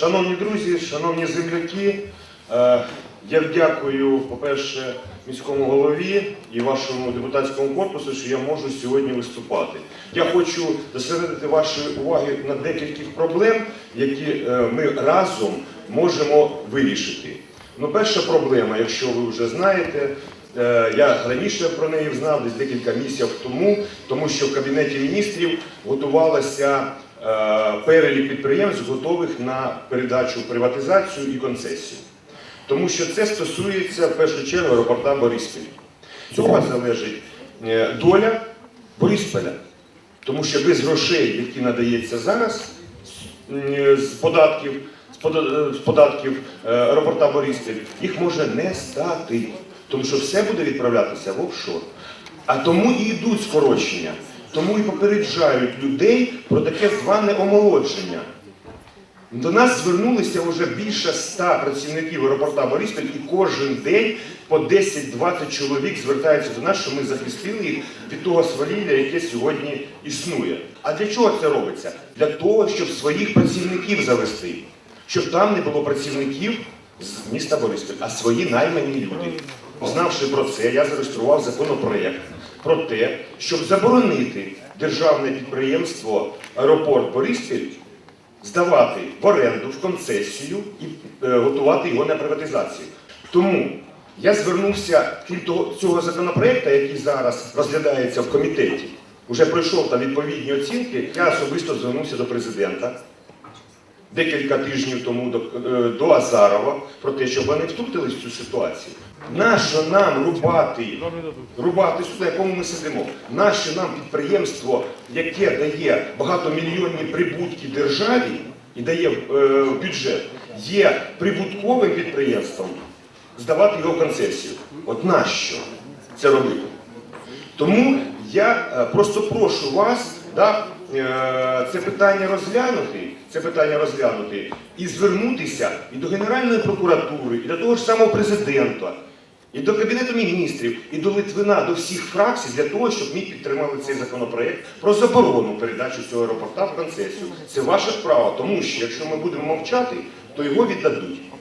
Шановні друзі, шановні земляки, е, я дякую, по-перше, міському голові і вашому депутатському корпусу, що я можу сьогодні виступати. Я хочу зосередити ваші уваги на декількох проблем, які е, ми разом можемо вирішити. Ну, перша проблема, якщо ви вже знаєте, е, я раніше про неї знав, десь декілька місяців тому, тому що в Кабінеті міністрів готувалася перелік підприємств, готових на передачу приватизацію і концесію. Тому що це стосується в першу чергу аеропорта Бориспіль. Цього залежить е, доля Борисполя. Тому що без грошей, які надається зараз е, з податків, з пода- податків е, аеропорта Бориспіль, їх може не стати. Тому що все буде відправлятися в офшор. А тому і йдуть скорочення. Тому і попереджають людей про таке зване омолодження. До нас звернулися вже більше ста працівників аеропорта Бориспіль, і кожен день по 10-20 чоловік звертаються до нас, що ми захистили їх від того свавілля, яке сьогодні існує. А для чого це робиться? Для того, щоб своїх працівників завести, щоб там не було працівників з міста Бориспіль, а свої наймані люди. Знавши про це, я зареєстрував законопроект про те, щоб заборонити державне підприємство Аеропорт Бориспіль здавати в оренду, в концесію і е, готувати його на приватизацію. Тому я звернувся крім того, цього законопроекту, який зараз розглядається в комітеті, вже пройшов там відповідні оцінки. Я особисто звернувся до президента декілька тижнів тому до, е, до Азарова про те, щоб вони втрутились в цю ситуацію. Нащо нам рубати, рубати сюди, якому ми сидимо? Нащо нам підприємство, яке дає багатомільйонні прибутки державі і дає е, бюджет, є прибутковим підприємством, здавати його концесію? От нащо це робити? Тому я е, просто прошу вас да, це питання розглянути, це питання розглянути і звернутися і до Генеральної прокуратури, і до того ж самого президента, і до Кабінету міністрів, і до Литвина, до всіх фракцій для того, щоб ми підтримали цей законопроект про заборону передачі цього аеропорта в концесію. Це ваше право, тому що якщо ми будемо мовчати, то його віддадуть.